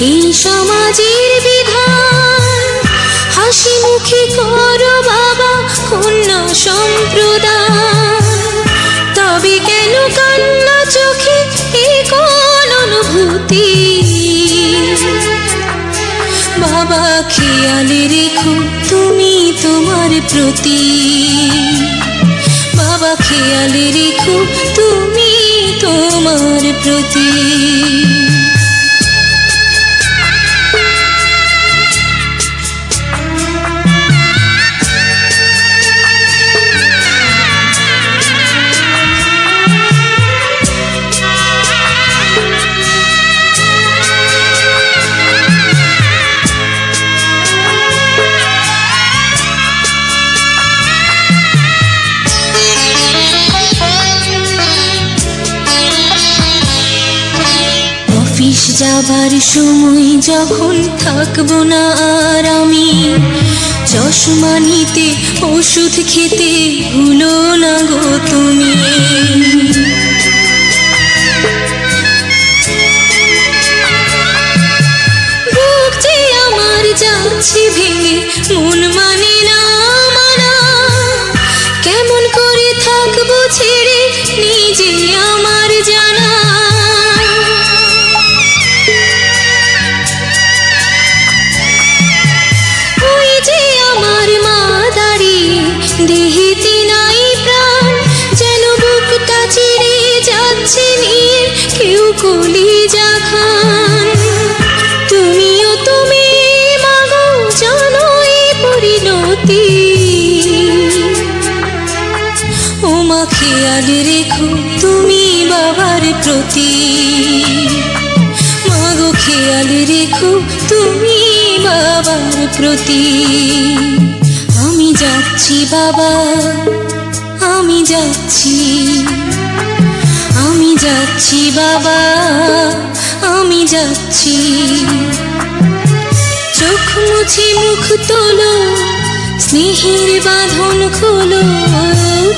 এই সমাজের বিধান। হাসি মুখে করো বাবা, কন্যা সম্প্রদায় তবে কেন কান্না চোখে এই কোন অনুভূতি? বাবা, খেয়াল রেখো তুমি তোমার প্রতি। বাবা, খেয়াল রেখো তুমি তোমার প্রতি। যাবার সময় যখন থাকব না আর আমি, চশমা নিতে, ওষুধ খেতে ভুলো না গো তুমি। যাচ্ছে ভেঙে, মন খেয়াল রেখো তুমি বাবার প্রতি। মাগো খেয়াল রেখো তুমি বাবার প্রতি। আমি যাচ্ছি বাবা, আমি যাচ্ছি। আমি যাচ্ছি বাবা, আমি যাচ্ছি। চোখ মুছে মুখ তোলো, স্নেহের বাঁধন খোলো।